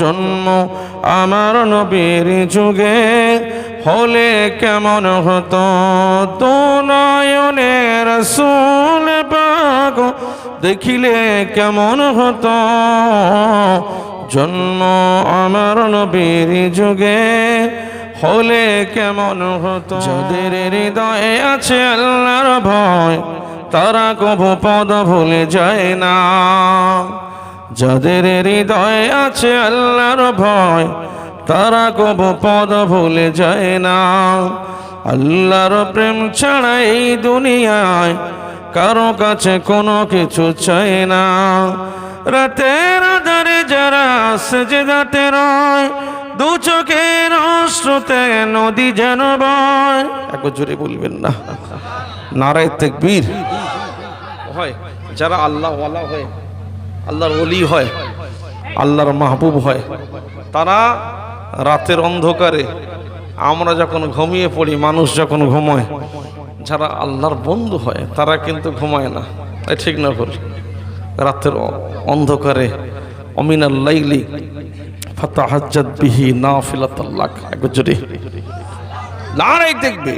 জন্ম আমার নবীর যুগে হলে কেমন হতো? তো নয়নের সুল পাগ দেখিলে কেমন হতো? জন্ম আমার নবীর যুগে হলে কেমন হতো? যাদের হৃদয়ে আছে আল্লাহর ভয়, তারা কভু পদ ভুলে যায় না। যাদের হৃদয়ে আছে আল্লাহর ভয়, তারা কভু পদ ভুলে যায় না। আল্লাহর প্রেম ছাড়া এই দুনিয়ায় কারও কাছে কোনো কিছু চায় না। রাতের আধারে যারা সেজেদাতে রয়, দু চোখের অশ্রুতে নদী যেন বয়। একবার জোরে বলবেন না। নারায় তেকবীর। হয়, যারা আল্লাহ ওয়ালা হয়। আল্লাহর অলি হয়, আল্লাহর মাহবুব হয়। তারা রাতের অন্ধকারে আমরা যখন ঘুমিয়ে পড়ি, মানুষ যখন ঘুমায়, যারা আল্লাহর বন্ধু হয়, তারা কিন্তু ঘুমায় না। তাই ঠিক না করি রাতের অন্ধকারে অমিনাল লাইলি বিহি নাফিলাতাল্লাক একবার জোরে লারাই দেখবে।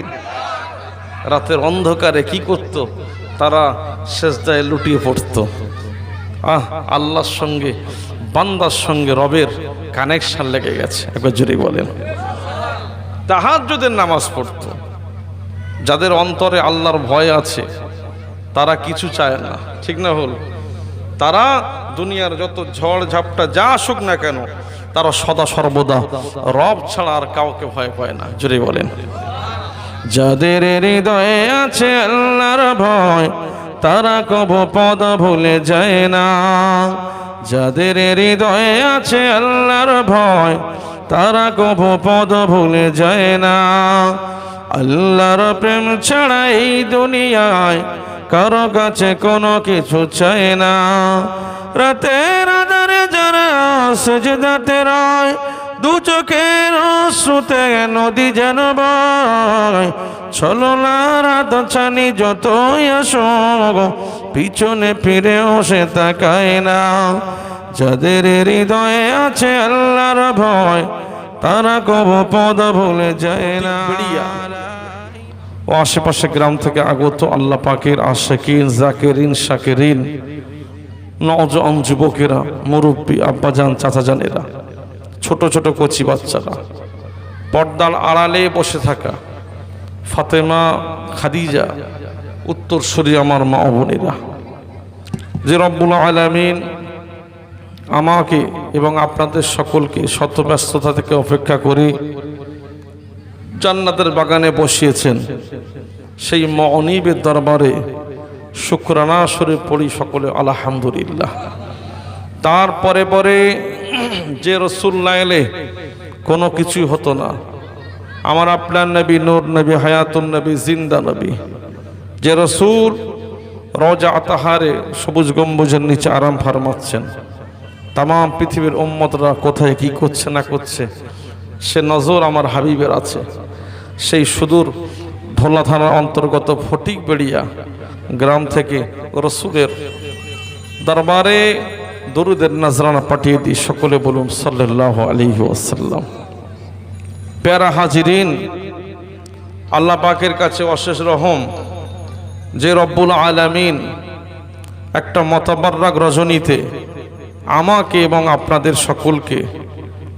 রাতের অন্ধকারে কি করত? তারা শেষদায় লুটিয়ে পড়ত। আহ, আল্লাহর সঙ্গে, বান্দার সঙ্গে রবের কানেকশন লেগে গেছে। একবার জোরে বলেন। তাহাজ্জুদের নামাজ পড়তো। যাদের অন্তরে আল্লাহর ভয় আছে, তারা কিছু চায় না। ঠিক না হল তারা দুনিয়ার যত ঝড় ঝাপটা যা আসুক না কেন, তারা সদা সর্বদা রব ছাড়া আর কাউকে ভয় পায় না। জোরে বলেন। যাদের হৃদয়ে আছে আল্লাহর ভয় তারা কব পদ ভুলে যায় না। যাদের হৃদয়ে আছে আল্লাহর ভয়, তারা কব পদ ভুলে যায় না। আল্লাহর প্রেম ছাড়া এই দুনিয়ায় কারও কাছে কোনো কিছু চায় না। রাতের আধারে যারা সেজদাতে রয় দু চোখের শ্রুতে নদী যেন বয়। ছলনা রাত যতই পিছনে ফিরেও সে তাকায় না। যাদের হৃদয়ে আছে আল্লাহর ভয়, তারা কব পদ ভুলে যায় না। ও আশেপাশে গ্রাম থেকে আগত আল্লাহ পাকের আশেকিন, জাকেরিন, শাকেরিন নজন যুবকেরা, মুরব্বী, আব্বাজান চাচাজানেরা ছোট ছোট কচি বাচ্চারা। পর্দার আড়ালে বসে থাকা ফাতেমা, খাদিজা উত্তরসূরি আমার মা বোনেরা। যে রব্বুল আলামিন আমাকে এবং আপনাদের সকলকে শত ব্যস্ততা থেকে অপেক্ষা করে জান্নাতের বাগানে বসিয়েছেন। সেই মনিবের দরবারে শুক্রানা সরে পড়ি সকলে আলহামদুলিল্লাহ। তারপরে পরে যে রসুল্লাহ এলে কোনো কিছুই হতো না। আমার আপনার নবী, নূর নবী, হায়াতুন নবী, জিন্দা নবী। যে রসুল রজা আতাহারে সবুজ গম্বুজের নিচে আরাম ফারমাচ্ছেন। তাম পৃথিবীর উম্মতরা কোথায় কি করছে না করছে, সে নজর আমার হাবিবের আছে। সেই সুদূর ভোলা থানার অন্তর্গত ফটিক বেড়িয়া গ্রাম থেকে রসুলের দরবারে দরুদের নজরানা পাঠিয়ে দিই, সকলে বলুন সাল্লাহ আলী ওয়াসাল্লাম। প্যারা হাজিরিন, আল্লাহ পাকের কাছে অশেষ রহম যে রব্বুল আলামিন একটা মতাবার্রাক রজনীতে আমাকে এবং আপনাদের সকলকে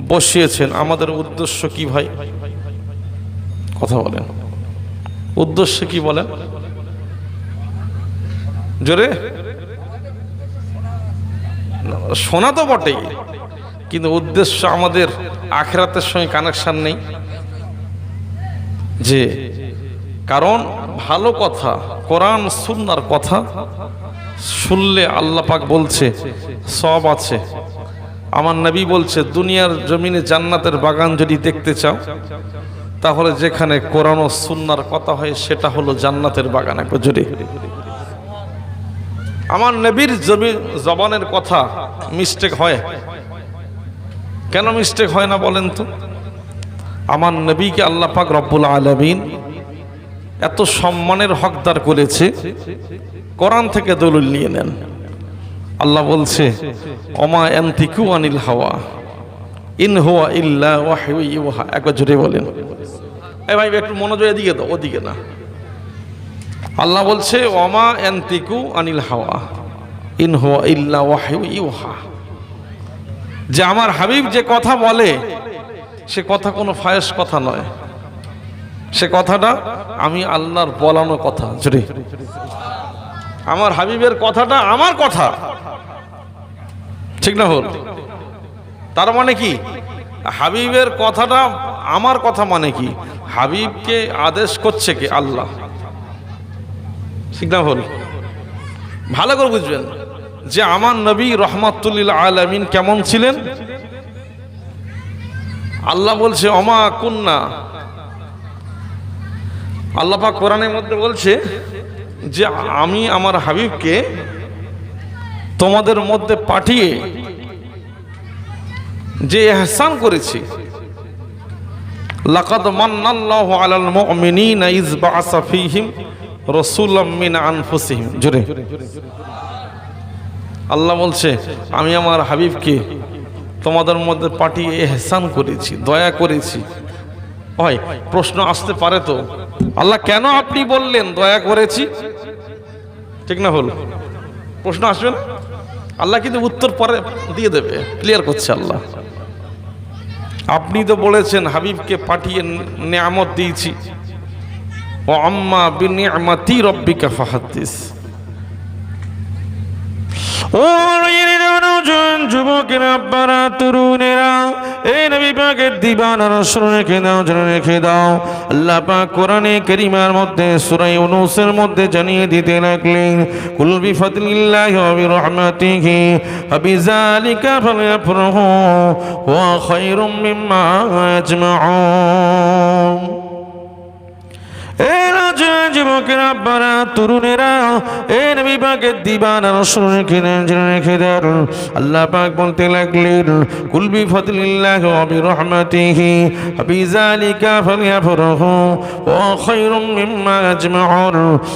বসিয়েছেন। আমাদের উদ্দেশ্য কি ভাই? কথা বলেন। উদ্দেশ্য কি বলেন? জোরে? শোনা তো বটেই, কিন্তু উদ্দেশ্য আমাদের আখেরাতের সঙ্গে কানেকশান নেই। যে কারণ ভালো কথা, কোরআন, সুন্নার কথা শুনলে আল্লাহ পাক বলছে, সব আছে। আমার নবী বলছে, দুনিয়ার জমিনে জান্নাতের বাগান যদি দেখতে চাও, তাহলে যেখানে কোরআন ও সুন্নার কথা হয় সেটা হলো জান্নাতের বাগান। একবার জোরে আমার নবীর জবানের কথা মিস্টেক হয়। কেন মিস্টেক হয় না বলেন তো? আমার নবীকে আল্লাহ পাক রব্বুল আলমিন এত সম্মানের হকদার করেছে। কোরআন থেকে দলিল নিয়ে নেন। আল্লাহ বলছে অমা এন্তিকু আনিল হাওয়া, ইন হুয়া ইল্লা ইউহা। একবার জোরে বলেন। এ ভাই, একটু মনোযোগ এদিকে দাও, ওদিকে না। আল্লাহ বলছে, ওমা এন্তিকু আনিল হাওয়া, ইন হুয়া ইল্লা ওয়াহয়ু ইউহা। যে আমার হাবিব যে কথা বলে, সে কথা কোনো ফায়েস কথা নয়। সে কথাটা আমি আল্লাহর বলানো কথা। আমার হাবিবের কথাটা আমার কথা। ঠিক না হল তার মানে কি? হাবিবের কথাটা আমার কথা মানে কি? হাবিবকে আদেশ করছে কি আল্লাহ? হল। ভালো করে বুঝবেন যে আমার নবী রহমাতুল্লিল আলমিন কেমন ছিলেন? আল্লাহ বলছে অমা কুন্না। আল্লাহ পাক কোরআনের মধ্যে বলছে যে, আমি আমার হাবিবকে তোমাদের মধ্যে পাঠিয়ে যে এহসান করেছি। লাকাদ মান্নাল্লাহু আলাল মুমিনিনা ইজ বাআসা আল্লাহ বলছে, আমি আমার হাবিবকে তোমাদের মধ্যে পাঠিয়ে এহসান করেছি, দয়া করেছি। হয়, প্রশ্ন আসতে পারে তো। আল্লাহ কেন আপনি বললেন, দয়া করেছি? ঠিক না হল প্রশ্ন আসবে না? আল্লাহ কিন্তু উত্তর পরে দিয়ে দেবে ক্লিয়ার করছে আল্লাহ। আপনি তো বলেছেন, হাবিবকে পাঠিয়ে নিয়ামত দিয়েছি। ও আম্মা বিনিয়ামাতি রব্বিকা ফাহাদ্দিস। ও যুবকেরা, আব্বারা এই নবী পাকের দিবানার শুনে রেখে দাও রেখে দাও। আল্লাহ পাক কারিমার মধ্যে, সূরা ইউনূসের মধ্যে জানিয়ে দিতে লাগলেন, কুল বিফাদলিল্লাহি ওয়া বিরহমাতিহি, ফাবিযালিকা ফালইফরাহু ওয়া খায়রুম মিম্মা ইয়াজমাউন এই রাজা এ আল্লাহ পাক কুলবি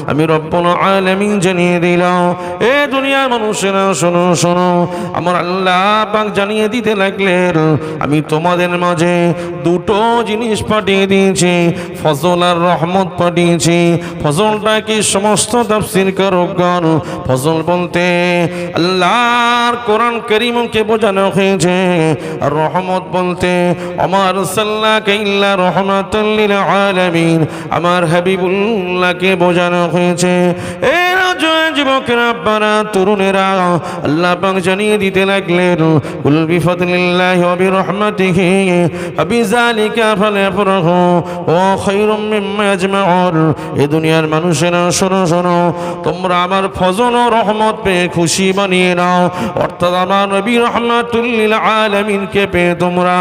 আমি রব্বুল জানিয়ে দিলাম, এ দুনিয়ার মানুষেরা, শোনো শোনো, আমার আল্লাহ পাক জানিয়ে দিতে লাগলেন, আমি তোমাদের মাঝে দুটো জিনিস পাঠিয়ে দিয়েছি, ফজল আর রহমত পাঠিয়েছি। ফজলটা কি সমস্ত তাফসির কারকগণ ফজল বলতে আল্লাহর কোরআন করিমকে বোঝানো হয়েছে। আর রহমত বলতে আমার সাল্লাকে ইল্লা রহমাতুল্লিল আলামিন, আমার হাবিবুল্লাহকে বোঝানো হয়েছে। এ জয় তরুণেরা, আল্লাহ জানিয়ে দিতে লাগলেন এই দুনিয়ার মানুষেরা, শোনো শোনো, তোমরা আমার ফজল ও রহমত পেয়ে খুশি বানিয়ে নাও। অর্থাৎ আমার নবী রহমাতুল্লিল আলামিনকে পেয়ে তোমরা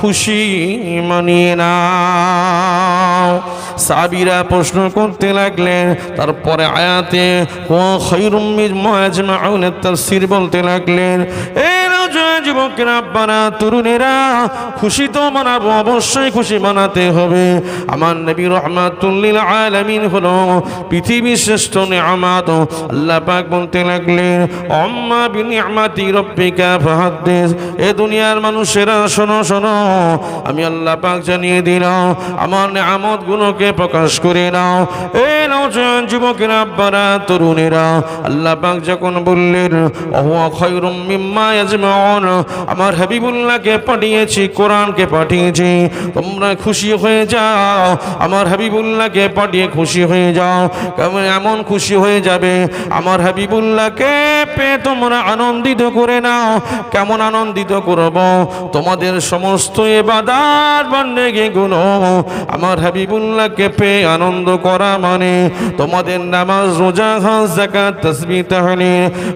খুশি মানিয়ে নাও। সাবিরা প্রশ্ন করতে লাগলেন, তারপরে আয়াতে ও খৈরুম মিম্মা ইয়াজমাউন তাফসীর বলতে লাগলেন, এ যুবকেরা আব্বারা তরুণেরা, খুশি তো মানাবো, অবশ্যই খুশি মানাতে হবে। আমার নবী রহমাতুল্লিল আলামিন হলো পৃথিবীর শ্রেষ্ঠ নিয়ামাত। আল্লাহ পাক বলতে লাগলেন অম্মা বিনিয়ামাতি রব্বিকা ফাহাদ্দিস। এ দুনিয়ার মানুষেরা, শোনো শোনো, আমি আল্লাহ পাক জানিয়ে দিলাম, আমার নিয়ামত গুলোকে প্রকাশ করে নাও। এ নওজোয়ান যুবকেরা আব্বারা তরুণেরা, আল্লাহ পাক যখন বললেন, ওহুয়া খয়রুম মিম্মা ইয়াজমাউন আমার হাবিবুল্লাহকে পাঠিয়েছি, কোরআনকে পাঠিয়েছি। তোমরা খুশি হয়ে যাও। আমার হাবিবুল্লাহকে পাঠিয়ে খুশি হয়ে যাও। কেমন এমন খুশি হয়ে যাবে? আমার হাবিবুল্লাহকে পেয়ে তোমরা আনন্দিত করে নাও। কেমন আনন্দিত করব? তোমাদের সমস্ত এবাদার বান্ডেগে গুলো আমার হাবিবুল্লাহকে পেয়ে আনন্দ করা মানে তোমাদের নামাজ, রোজা, হাজ জাকাত তসবিহ তাহলে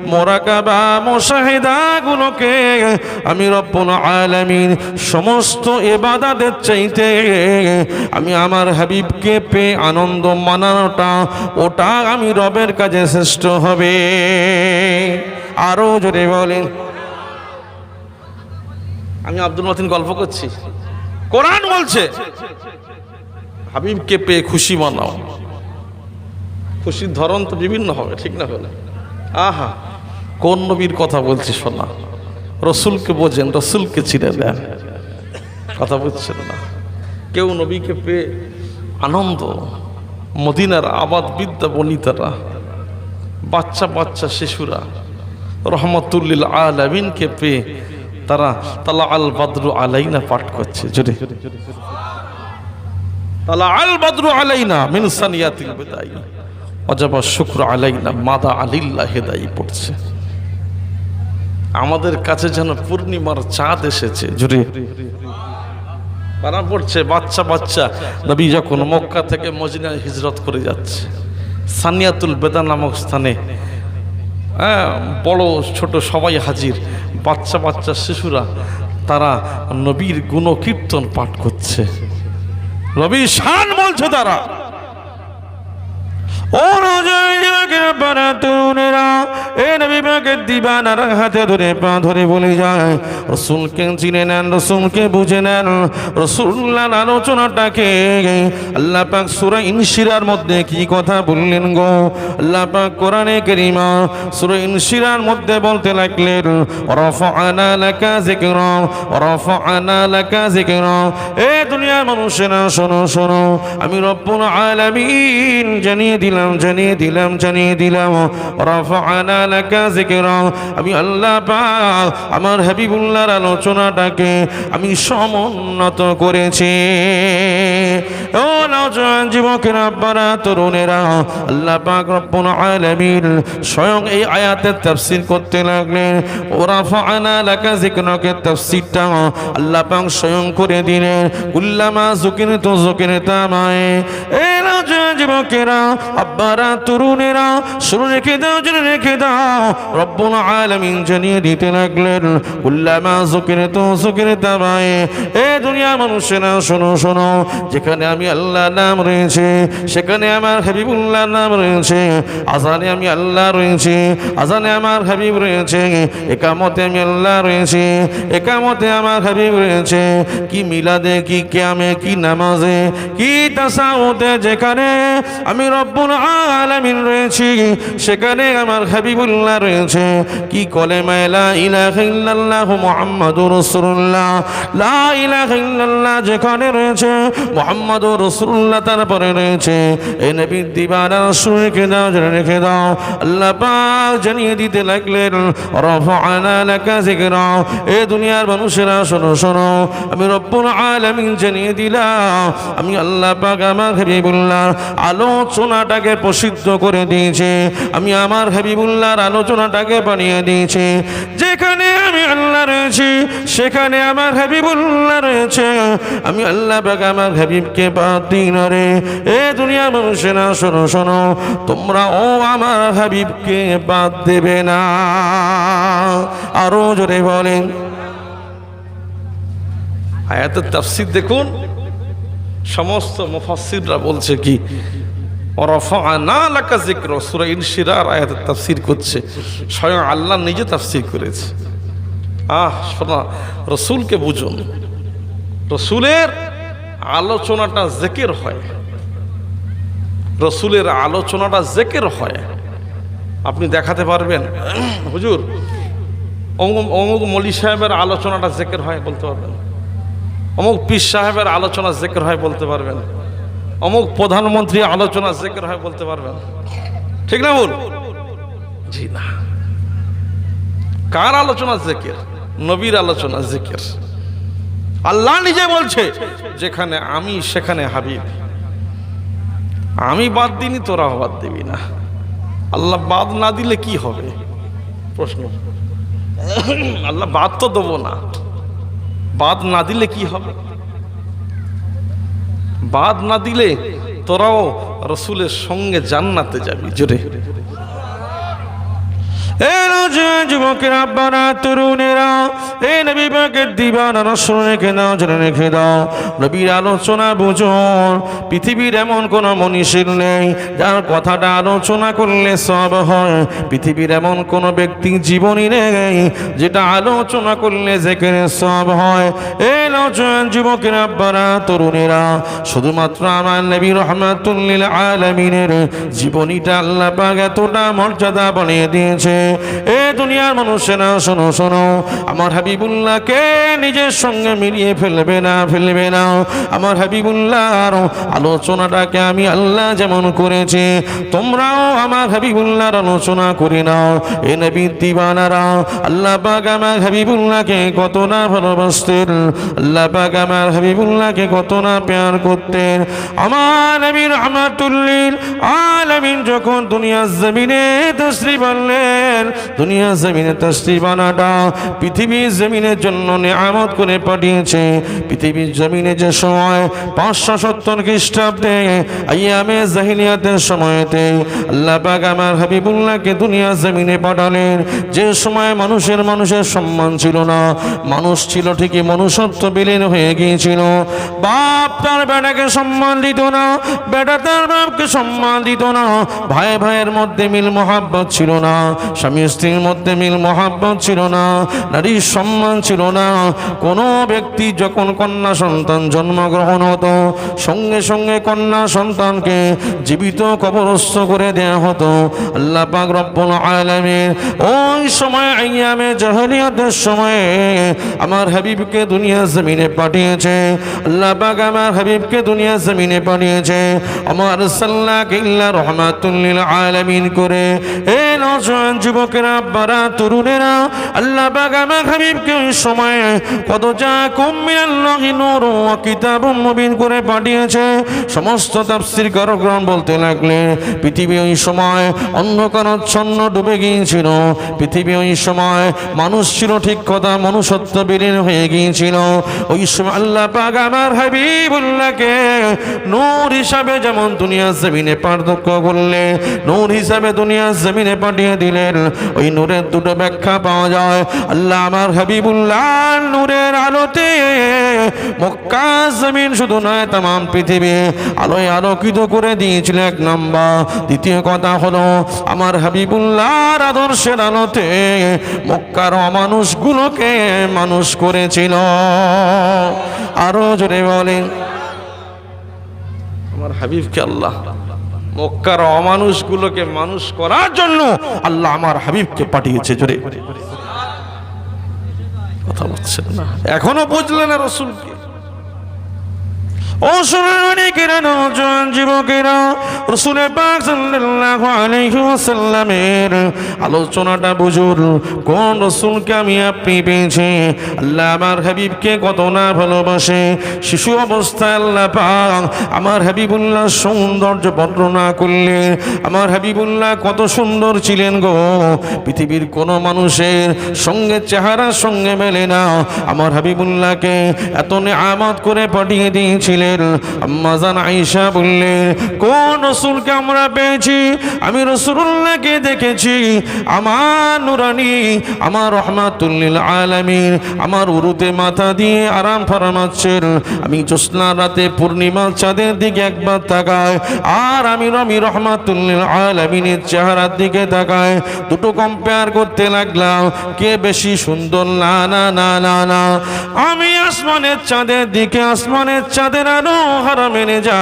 মোরাকাবা মুশাহিদা আমি রব্বুল আলামিন সমস্ত এবাদাতের চাইতে আমি আমার হাবিবকে পেয়ে আনন্দ মানানোটা, ওটা আমি রবের কাছে শ্রেষ্ঠ হবে। আরও জোরে বলেন। আমি আব্দুল মতিন গল্প করছি। কোরআন বলছে, হাবিবকে পেয়ে খুশি মানাও খুশির ধরন তো বিভিন্ন হবে, ঠিক না হলে আহা, কোন নবীর কথা বলছি শোনা। রসুলকে বোঝেন, রসুলকে চিনে দেন কথা বুঝছেন না? কেউ নবীকে পেয়ে আনন্দ, মদিনার আবাদ বিদ্যা বনিতারা, বাচ্চা বাচ্চা শিশুরা, রহমতুল্লিল আলমিনকে পেয়ে তারা তালা আল বাদরু আলাইনা পাঠ করছে। জোরে। তালা আল বাদরু আলাইনা মিন সানিয়াতিল বিদাই অজাবা শুক্র আলাইনা মাদা আলিল্লাহ হেদাই পড়ছে। আমাদের কাছে যেন পূর্ণিমার চাঁদ এসেছে। জুড়ে। তারা পড়ছে বাচ্চা বাচ্চা। নবী যখন মক্কা থেকে মদিনায় হিজরত করে যাচ্ছে। সানিয়াতুল বেদা নামক স্থানে। হ্যাঁ, বড় ছোট সবাই হাজির। বাচ্চা বাচ্চা শিশুরা তারা নবীর গুণকীর্তন পাঠ করছে। রবি শান বলছে তারা। ও হাতে পা যায়। চিনে নেন আলোচনাটাকে মধ্যে কি কথা বললেন গো? আল্লাহ কোরআনে করিমা, সুরা মধ্যে বলতে লাগলেন যিকরা রফাআনা লাকা যিকরা। এ দুনিয়ার মানুষেরা, শোনো শোনো, আমি রব্বুল আলামিন জানিয়ে দিলাম জানিয়ে দিলাম জানিয়ে দিলাম। লাকা যিকরা। আমি আল্লাহ আমার হাবিবুল্লাহর আলোচনাটাকে আমি সমুন্নত করেছি। ও আব্বারা, তরুণেরা, আল্লাহ স্বয়ং এই আয়াতের তাফসীর করতে লাগলেন। ওরা ফাআনা লাকা যিকরাকে তাফসীরটা আল্লাহ স্বয়ং করে দিলেন। উল্লামা কুল্লামা যুকিরতু যুকিরতামায়ে। এ নওজোয়ান যুবকেরা, আব্বারা, তরুণেরা, শুনে রেখে দাও রেখে দাও। রব্বুল জানিয়ে দিতে লাগলেন যুকিরতু যুকিরতামায়ে এ দুনিয়া মানুষেরা, শোনো শোনো, যেখানে আমি আল্লাহ নাম রয়েছে, সেখানে আমার হাবিবুল্লাহ নাম রয়েছে, আজানে আমি আল্লাহ রয়েছে, আজানে আমার হাবিব রয়েছে, একামতে আমি আল্লাহ রয়েছে, একামতে আমার হাবিব রয়েছে, কি মিলাদে, কি ক্যামে, কি নামাজে, কি তাসাউতে যেখানে আমি রব্বুল আলামিন রয়েছি, সেখানে আমার হাবিবুল্লাহ রয়েছে। কি কলেমা লা ইলাহা ইল্লাল্লাহু মুহাম্মাদুর রাসূলুল্লাহ। লা ইলাহা ইল্লাল্লাহ যেখানে রয়েছে মোহাম্মদ রসুল্লাহ তারপরে রয়েছে। এই নবীর শুনে রেখে দাও জেনে রেখে দাও। আল্লাহ পাক জানিয়ে দিতে লাগলেন রফাআনা লাকা যিকরা। এ দুনিয়ার মানুষেরা, শোনো শোনো, আমি রব্বুল আলামিন জানিয়ে দিলাম, আমি আল্লাহ পাক আমার হাবিবুল্লাহর আলোচনাটাকে প্রসিদ্ধ করে দিয়েছে। আমি আমার হাবিবুল্লাহর আলোচনাটাকে বানিয়ে দিয়েছি। যেখানে আমি আল্লাহ রয়েছি, সেখানে আমার হাবিবুল্লাহ রয়েছে। আমি আল্লাহ পাক আমার হাবিবকে বাদ দিই না রে। এ দুনিয়া মানুষেরা, শোনো শোনো, তোমরা ও আমার হাবিবকে বাদ দেবে না। আরও জোরে বলেন। আয়াতের তাফসির দেখুন। সমস্ত মুফাসসিররা বলছে কি তাফসির করছে। স্বয়ং আল্লাহ নিজে তাফসির করেছে। আহ, শোনা, রসুলকে বুঝুন। রসুলের আলোচনাটা জেকের হয়। রসুলের আলোচনাটা জেকের হয়। আপনি দেখাতে পারবেন। হুজুর, অমুক অমুক মলি সাহেবের আলোচনাটা জেকের হয়, বলতে পারবেন। অমুক পীর সাহেবের আলোচনা জেকের হয় বলতে পারবেন। অমুক প্রধানমন্ত্রী আলোচনা জেকের হয় বলতে পারবেন। ঠিক না বল জি না। কার আলোচনা জেকের? নবীর আলোচনা জেকের। আল্লাহ নিজে বলছে, যেখানে আমি, সেখানে হাবিব। আমি বাদ দিনি তোরা বাদ দিবি না। আল্লাহ বাদ না দিলে কি হবে? প্রশ্ন। আল্লাহ বাদ তো দেবো না। বাদ না দিলে কি হবে? বাদ না দিলে তোরাও রসুলের সঙ্গে জান্নাতে যাবি জোরে। এ যুবকের আব্বারা তরুণেরা, এ জেনে নবীর আলোচনা পৃথিবীর এমন কোনো নেই কথাটা আলোচনা করলে সব হয়। পৃথিবীর এমন কোনো ব্যক্তি জীবনী নেই যেটা আলোচনা করলে যেখানে সব হয়। এ যুবকের আব্বারা তরুণেরা, শুধুমাত্র আমার নবী আলমিনের জীবনীটা আল্লাহ এতটা মর্যাদা বানিয়ে দিয়েছে এ দুনিয়ার মানুষেরা, শোনো শোনো। আমার হাবিবুল্লাহকে নিজের সঙ্গে মিলিয়ে ফেলবে না ফেলবে না। আমার হাবিবুল্লাহর আলোচনাটাকে আমি আল্লাহ যেমন করেছি, তোমরাও আমার হাবিবুল্লাহর আলোচনা করে নাও। এ নবী দিবানারা, আল্লাহ পাক আমার হাবিবুল্লাহকে কত না ভালোবাসতেন, আল্লাহ পাক আমার হাবিবুল্লাহকে কত না প্যার করতেন। আমার নবী রহমাতুল্লিল আলামিন যখন দুনিয়ার জমিনে তশ্রী বললেন দুনিয়ার জমিনে তশ্রী বানাটা পৃথিবীর জমিনের জন্য নিয়ামত করে পাঠিয়েছে। পৃথিবীর জমিনে যে সময় পাঁচশো সত্তর খ্রিস্টাব্দে আইয়ামে জাহিলিয়াতের সময়তে আল্লাহ পাক আমার হাবিবুল্লাহকে দুনিয়ার জমিনে পাঠালেন। যে সময় মানুষের মানুষের সম্মান ছিল না, মানুষ ছিল ঠিকই মনুষ্যত্ব বিলীন হয়ে গিয়েছিল। বাপ তার বেটাকে সম্মান দিত না, বেটা তার বাপকে সম্মান দিত না ভাই ভাইয়ের মধ্যে মিল মহাব্বত ছিল না। স্বামী স্ত্রীর মধ্যে মিল মহাব্বত ছিল না নারীর সম্মান ছিল না। কোনো ব্যক্তি যখন কন্যা সন্তান জন্মগ্রহণ হতো, সঙ্গে সঙ্গে কন্যা সন্তানকে জীবিত কবরস্থ করে দেয়া হতো। আল্লাহ পাক রব্বুল আলামিন ওই সময়, আইয়ামে জাহেলিয়াতের সময়ে আমার হাবিবকে দুনিয়া জমিনে পাঠিয়েছে। আল্লাহ পাক আমার হাবিবকে দুনিয়া জমিনে পাঠিয়েছে। আমার সাল্লাহ ইল্লা রহমাতুল্লিল আলামিন করে, এ নজওয়ান যুবকেরা, বারা, তরুণেরা, আল্লাহ আমার হাবিবকে ওই সময় কত যা কুমিয়াল্লাহি নূর মুবিন করে পাঠিয়েছে। সমস্ত তাফসীর কারকগণ বলতে লাগলেন পৃথিবী ওই সময় অন্ধকারাচ্ছন্ন ডুবে গিয়েছিল। পৃথিবী ওই সময় মানুষ ছিল ঠিক কথা, মনুষ্যত্ব বিলীন হয়ে গিয়েছিল। ওই সময় আল্লাহ পাক আমার হাবিবুল্লাহকে নূর হিসাবে যেমন দুনিয়া জমিনে পার্থক্য করলে, নূর হিসাবে দুনিয়া জমিনে পাঠিয়ে দিলেন। ওই নূরের দুটো ব্যাখ্যা পাওয়া যায়। আল্লাহ আমার হাবিবুল্লাহ নূরের আলোতে মক্কা জমিন শুধু নয় তাম পৃথিবী আলোয় আলোকিত করে দিয়েছিল এক নম্বর। দ্বিতীয় কথা হলো, আমার হাবিবুল্লাহর আদর্শের আলোতে মক্কার অমানুষগুলোকে মানুষ করেছিল। আরও জোরে বলেন। আমার হাবিবকে আল্লাহ মক্কার অমানুষগুলোকে মানুষ করার জন্য আল্লাহ আমার হাবিবকে পাঠিয়েছে জোরে। কথা বলছেন না। এখনও বুঝলেন না রসুলকে? ও নওজোয়ান যুবকেরা রসুলের আলোচনাটা বুঝুন, কোন রসুলকে আমি আপনি পেয়েছি? আল্লাহ আমার হাবিবকে কত না ভালোবাসে। শিশু অবস্থায় আল্লাহ পাক আমার হাবিবুল্লাহ সৌন্দর্য বর্ণনা করলে, আমার হাবিবুল্লাহ কত সুন্দর ছিলেন গো। পৃথিবীর কোন মানুষের সঙ্গে চেহারার সঙ্গে মেলে না। আমার হাবিবুল্লাহকে এত নেয়ামত করে পাঠিয়ে দিয়েছিলেন। আম্মাজান আইসা বললেন কোন রসুলকে আমরা পেয়েছি? আমি রসুল্লাহকে দেখেছি। আমার নুরানি, আমার রহমাতুল্লিল আলামিন, আমার উরুতে মাথা দিয়ে আরাম ফরামাচ্ছেন। আমি জ্যোৎস্না রাতে পূর্ণিমা চাঁদের দিকে একবার তাকায় আর আমি রমি রহমাতুল্লিল আলামিনের চেহারার দিকে তাকায় দুটো কম্পেয়ার করতে লাগলাম, কে বেশি সুন্দর? না না না না। আমি আসমানের চাঁদের দিকে, আসমানের চাঁদের আরও হারা যা?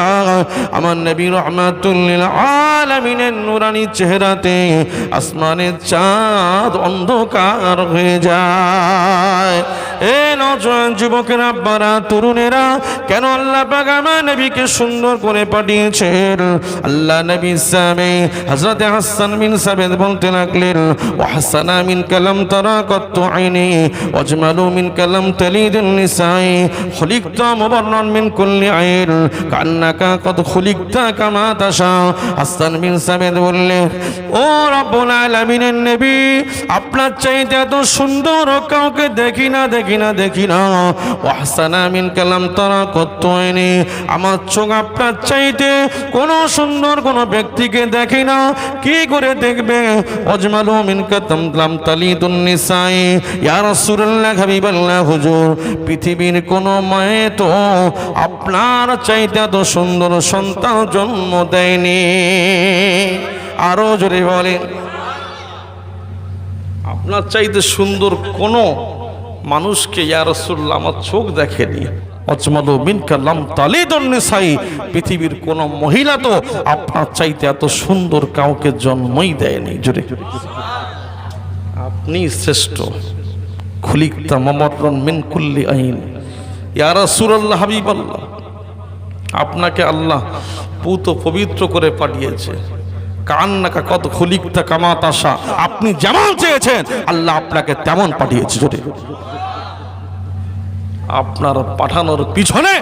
আমার নবী রহমাতুল্লিল আলামিনের নুরানি চেহারাতে আসমানের চাঁদ অন্ধকার হয়ে যায়। এ নজওয়ান যুবকেরা, বারা, তরুণেরা, কেন আল্লাহ পাক নবীকে সুন্দর করে পাঠিয়েছেন? আল্লাহ নবী সামে হযরত হাসান বিন সাবেদ বলতে লাগলেন ওয়া হাসানা মিন কালাম তারা কত আইনি, ওয়াজমালু মিন কালাম তালিদুন নিসাই, খুলিকতা মুবাররান মিন কুল্লি নবী, আপনার চাইতে এত সুন্দর কাউকে দেখি না দেখি না দেখি না। আমার চোখ আপনার চাইতে কোনো সুন্দর কোনো ব্যক্তিকে দেখি না। কি করে দেখবে? পৃথিবীর কোনো মায়ে তো আপনার চাইতে এত সুন্দর সন্তান জন্ম দেয়নি। আরও জোরে বলেন, আপনার চাইতে সুন্দর কোনো মানুষকে ইয়া রসুল্লাহ আমার চোখ দেখেনি। অজমালু মিন কালাম তালিদুন পৃথিবীর কোন মহিলা তো আপনার চাইতে এত সুন্দর কাউকে জন্মই দেয়নি। জোরে। আপনি শ্রেষ্ঠ। খুলিকতা মমরন মিন কুল্লি আইন। ইয়ারা সুরাল্লাহ হাবিব আল্লাহ আপনাকে আল্লাহ পুত পবিত্র করে পাঠিয়েছে। কান্নাকা কত খুলিকতা কামাত আশা আপনি যেমন চেয়েছেন, আল্লাহ আপনাকে তেমন পাঠিয়েছে জোরে আপনার পাঠানোর পিছনে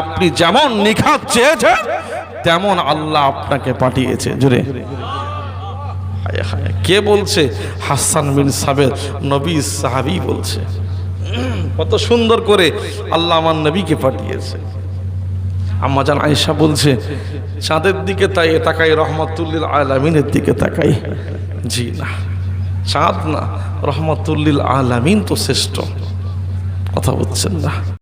আপনি যেমন নিখাত চেয়েছেন, তেমন আল্লাহ আপনাকে পাঠিয়েছে জোরে কে বলছে? হাসান বিন সাবের নবী সাহাবি বলছে। কত সুন্দর করে আল্লাহ আমার নবীকে পাঠিয়েছে। আম্মা জান আয়েশা বলছে, চাঁদের দিকে তাই, তাকাই, রহমতুল্লিল আলামিনের দিকে তাকাই। জি না, চাঁদ না, রহমতুল্লিল আলামিন তো শ্রেষ্ঠ। কথা বলছেন না।